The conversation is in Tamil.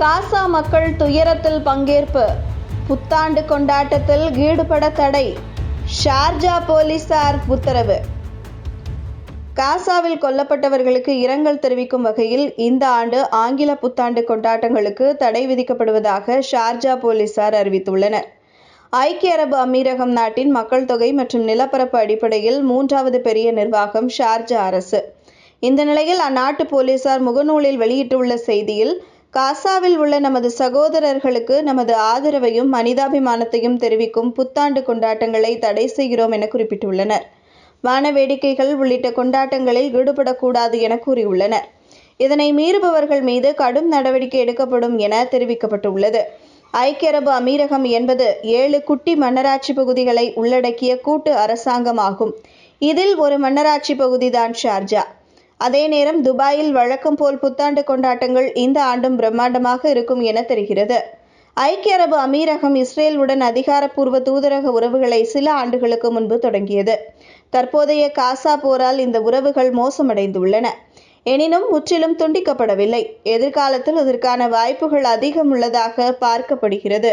காசா மக்கள் துயரத்தில் பங்கேற்பு. புத்தாண்டு கொண்டாட்டத்தில் ஈடுபட தடை. ஷார்ஜா போலீசார் உத்தரவு. காசாவில் கொல்லப்பட்டவர்களுக்கு இரங்கல் தெரிவிக்கும் வகையில் இந்த ஆண்டு ஆங்கில புத்தாண்டு கொண்டாட்டங்களுக்கு தடை விதிக்கப்படுவதாக ஷார்ஜா போலீசார் அறிவித்துள்ளனர். ஐக்கிய அரபு அமீரகம் நாட்டின் மக்கள் தொகை மற்றும் நிலப்பரப்பு அடிப்படையில் மூன்றாவது பெரிய நிர்வாகம் ஷார்ஜா அரசு. இந்த நிலையில் அந்நாட்டு போலீசார் முகநூலில் வெளியிட்டுள்ள செய்தியில் காசாவில் உள்ள நமது சகோதரர்களுக்கு நமது ஆதரவையும் மனிதாபிமானத்தையும் தெரிவிக்கும் புத்தாண்டு கொண்டாட்டங்களை தடை செய்கிறோம் என குறிப்பிட்டுள்ளனர். வான வேடிக்கைகள் உள்ளிட்ட கொண்டாட்டங்களில் ஈடுபடக்கூடாது என கூறியுள்ளனர். இதனை மீறுபவர்கள் மீது கடும் நடவடிக்கை எடுக்கப்படும் என தெரிவிக்கப்பட்டுள்ளது. ஐக்கிய அரபு அமீரகம் என்பது ஏழு குட்டி மன்னராட்சி பகுதிகளை உள்ளடக்கிய கூட்டு அரசாங்கமாகும். இதில் ஒரு மன்னராட்சி பகுதிதான் ஷார்ஜா. அதே நேரம் துபாயில் வழக்கம் போல் புத்தாண்டு கொண்டாட்டங்கள் இந்த ஆண்டும் பிரம்மாண்டமாக இருக்கும் என தெரிகிறது. ஐக்கிய அரபு அமீரகம் இஸ்ரேலுடன் அதிகாரப்பூர்வ தூதரக உறவுகளை சில ஆண்டுகளுக்கு முன்பு தொடங்கியது. தற்போதைய காசா போரால் இந்த உறவுகள் மோசமடைந்துள்ளன. எனினும் முற்றிலும் துண்டிக்கப்படவில்லை. எதிர்காலத்தில் அதற்கான வாய்ப்புகள் அதிகம் உள்ளதாக பார்க்கப்படுகிறது.